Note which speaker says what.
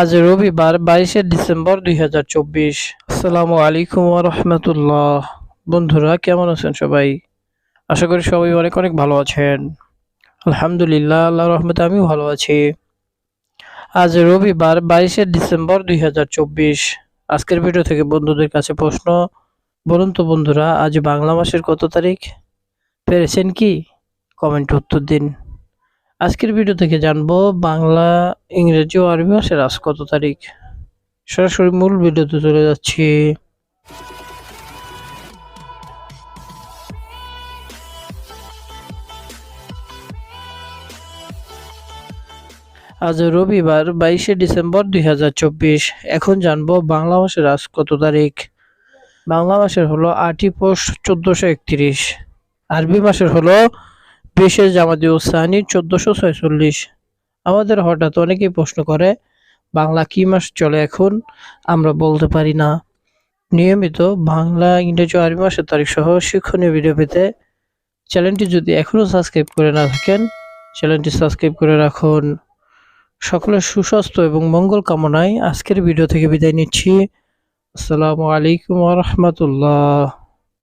Speaker 1: আজ রবিবার বাইশে ডিসেম্বর দুই হাজার চব্বিশ। আসসালামু আলাইকুম রহমতুল্লাহ। বন্ধুরা, কেমন আছেন সবাই? আশা করি সবাই অনেক অনেক ভালো আছেন। আলহামদুলিল্লাহ আল্লাহ রহমতে আমিও ভালো আছি। আজ রবিবার বাইশে ডিসেম্বর দুই হাজার চব্বিশ। আজকের ভিডিও থেকে বন্ধুদের কাছে প্রশ্ন, বলুন তো বন্ধুরা, আজ বাংলা মাসের কত তারিখ? পেরেছেন কি? কমেন্ট উত্তর দিন। আজকের ভিডিও থেকে জানব বাংলা, ইংরেজি ও আরবি মাসের আজ কত তারিখ? সরাসরি মূল ভিডিওতে চলে যাচ্ছি। আজ রবিবার, বাইশে ডিসেম্বর দুই হাজার চব্বিশ। এখন জানব বাংলা মাসের আজ কত তারিখ? বাংলা মাসের হলো আটই পোষ চোদ্দশো একত্রিশ। আরবি মাসের হলো বিশে জামাতি উসানি চোদ্দশো ছয়চল্লিশ। আমাদের হঠাৎ অনেকেই প্রশ্ন করে, বাংলা কি মাস চলে এখন? আমরা বলতে পারি না। নিয়মিত বাংলা, ইংরেজি আরবি মাসের তারিখ সহ শিক্ষণীয় ভিডিও পেতে চ্যানেলটি যদি এখনও সাবস্ক্রাইব করে না থাকেন, চ্যানেলটি সাবস্ক্রাইব করে রাখুন। সকলের সুস্বাস্থ্য এবং মঙ্গল কামনায় আজকের ভিডিও থেকে বিদায় নিচ্ছি। আসসালামু আলাইকুম রহমতুল্লাহ।